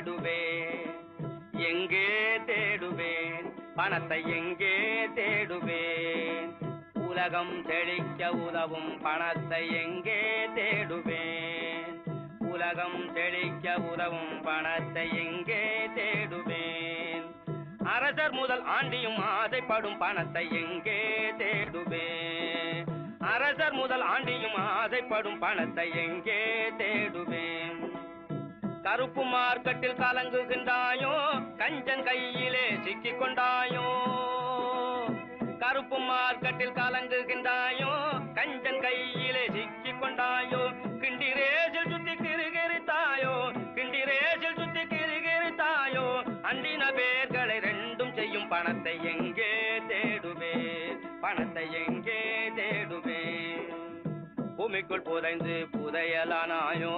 தேடுவேன் எங்கே தேடுவேன்? பணத்தை எங்கே தேடுவேன்? உலகம் செழிக்க உதவும் பணத்தை எங்கே தேடுவேன்? உலகம் செழிக்க உதவும் பணத்தை எங்கே தேடுவேன்? அரசர் முதல் ஆண்டியும் ஆசைப்படும் பணத்தை எங்கே தேடுவேன்? அரசர் முதல் ஆண்டியும் ஆசைப்படும் பணத்தை எங்கே தேடுவேன்? கருப்பு மார்க்கெட்டில் கலங்குகின்றாயோ கஞ்சன் கையிலே சிக்கிக் கொண்டாயோ கருப்பு மார்க்கெட்டில் கலங்குகின்றாயோ கஞ்சன் கையிலே சிக்கிக் கொண்டாயோ கிண்டி ரேசில் சுத்தி கிருகிருத்தாயோ கிண்டி ரேசில் சுத்தி கிருகிருத்தாயோ. அண்டின பேர்களை ரெண்டும் செய்யும் பணத்தை எங்கே தேடுவே பணத்தை எங்கே தேடுவே பூமிக்குள் புதைந்து புதையலானாயோ